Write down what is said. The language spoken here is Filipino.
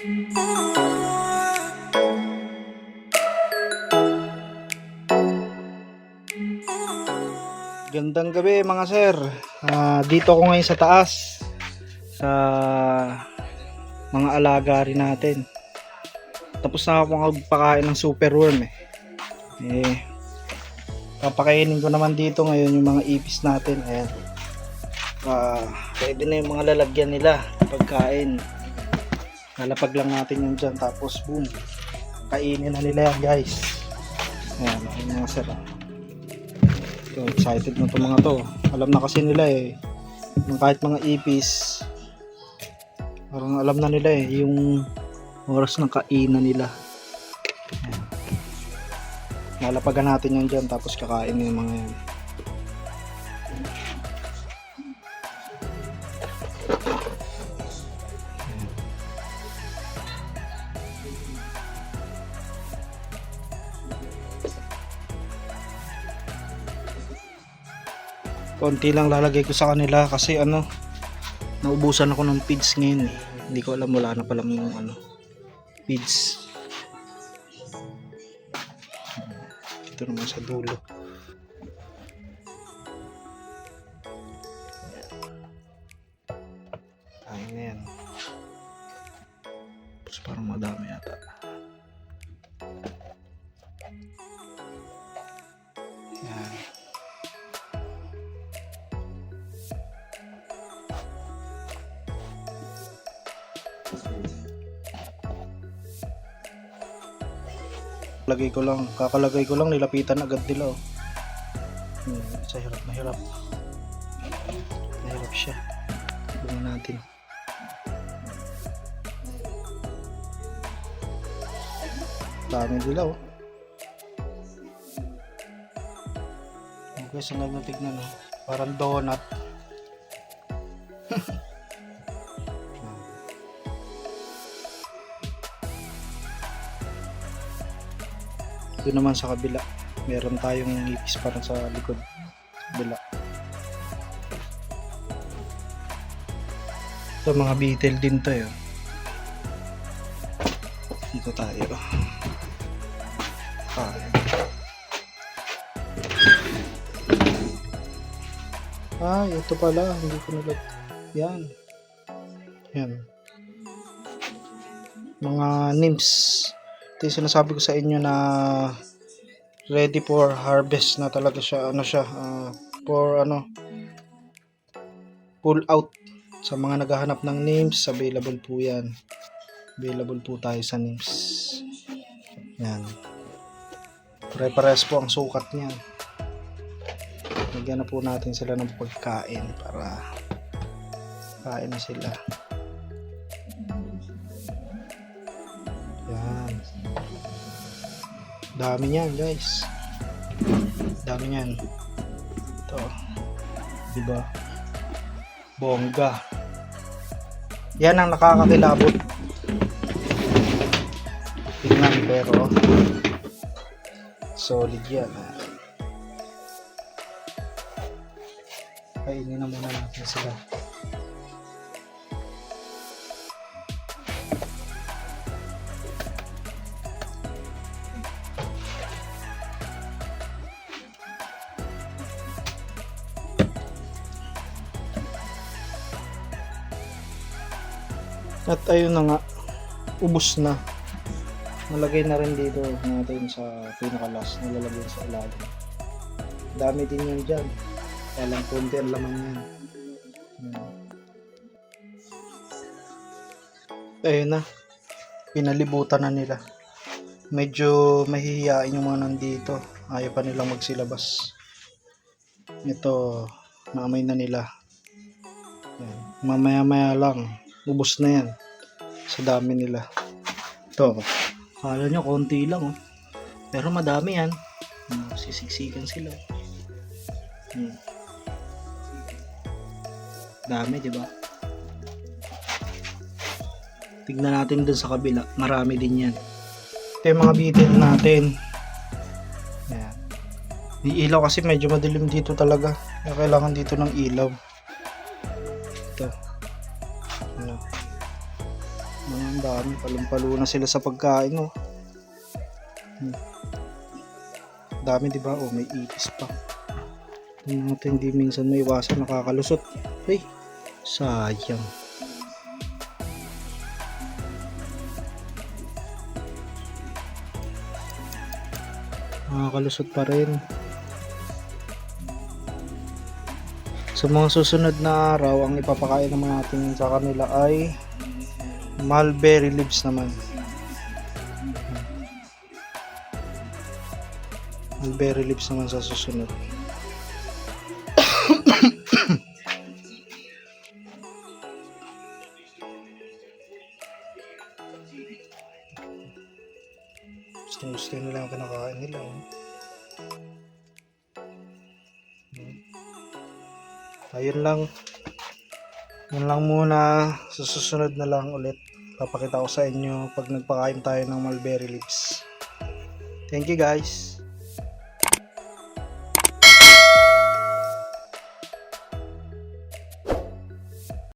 Gandang gabi mga sir. Ah, dito ako ngayon sa taas sa mga alaga rin natin. Tapos na ako magpakain ng super worm eh. Eh, papakainin ko naman dito ngayon yung mga ipis natin. Ayan. Ah, pwede na yung mga lalagyan nila pagkain. Lalapag lang natin yung dyan. Tapos boom. Kainin na nila yan guys. Ayan, ayan mga sir. So, excited na itong mga to. Alam na kasi nila eh. Kahit mga ipis, parang alam na nila eh, yung oras ng kainan nila. Ayan. Lalapagan natin yan dyan, tapos kakain yung mga yan. Konti lang lalagay ko sa kanila kasi ano naubusan ako ng feeds ngayon eh. hindi ko alam wala na pala yung ano feeds. Ito naman sa dulo. Ayun na yan. Parang madami yata lagay ko lang kakalagay ko lang nilapitan agad nila oh. hmm, sa hirap na hirap. Nahirap siya. Tingnan natin. Dami nila oh. Okay sa na tignan oh. Parang donut Doon naman sa kabila, meron tayong ngipis parang sa likod. Sa kabila. Ito mga beetle din to yun. Dito tayo. Ah. Ah, ito pala. Hindi ko nalag... Yan. Yan. Mga nymphs ito yung sinasabi ko sa inyo na ready for harvest na talaga siya. Ano siya ah, for ano pull out sa mga naghahanap ng names available po yan. Available po tayo sa names. Yan. Pare-pares po ang sukat niyan. Lagyan na po natin sila ng pagkain para kain na sila dami niyan guys. Dami niyan. Ito. Diba? Bongga. Yan ang nakakakilabot. Tingnan pero solid yan ah. kainin na muna natin sila At ayun na nga, ubos na. Nalagay na rin dito natin sa pinakalas, nalalagay sa ilalim. Dami din yan dyan. Kaya lang konti ang laman yan. Yan. Ayun na, pinalibutan na nila. Medyo mahihiyain yung mga nandito. Ayaw pa nilang magsilabas. Ito, naamoy na nila. Mamaya-maya lang, ubos na yan. Sa dami nila. Ito kala nyo konti lang oh. pero madami yan. Hmm, sisiksikan sila. Hmm. dami di ba? Tignan natin dun sa kabila. Marami din yan. Ito yung mga bitin natin. Yan yung ilaw kasi medyo madilim dito talaga. Kaya kailangan dito ng ilaw. Ito ang dami, palumpalo na sila sa pagkain, oh. Hmm. Dami, di ba? Oh, may ipis pa. Yung mga hindi minsan may iwasan, nakakalusot. Ay, sayang. Nakakalusot pa rin. Sa mga susunod na araw, ang ipapakain naman natin sa kanila ay mulberry leaves naman. Mulberry leaves naman sa susunod. Gusto gusto nila ang kinakain nila. Oh. Hmm. Ayun lang. Yun lang muna. Sa susunod na lang ulit. Papakita ko sa inyo pag nagpakain tayo ng mulberry leaves. Thank you guys.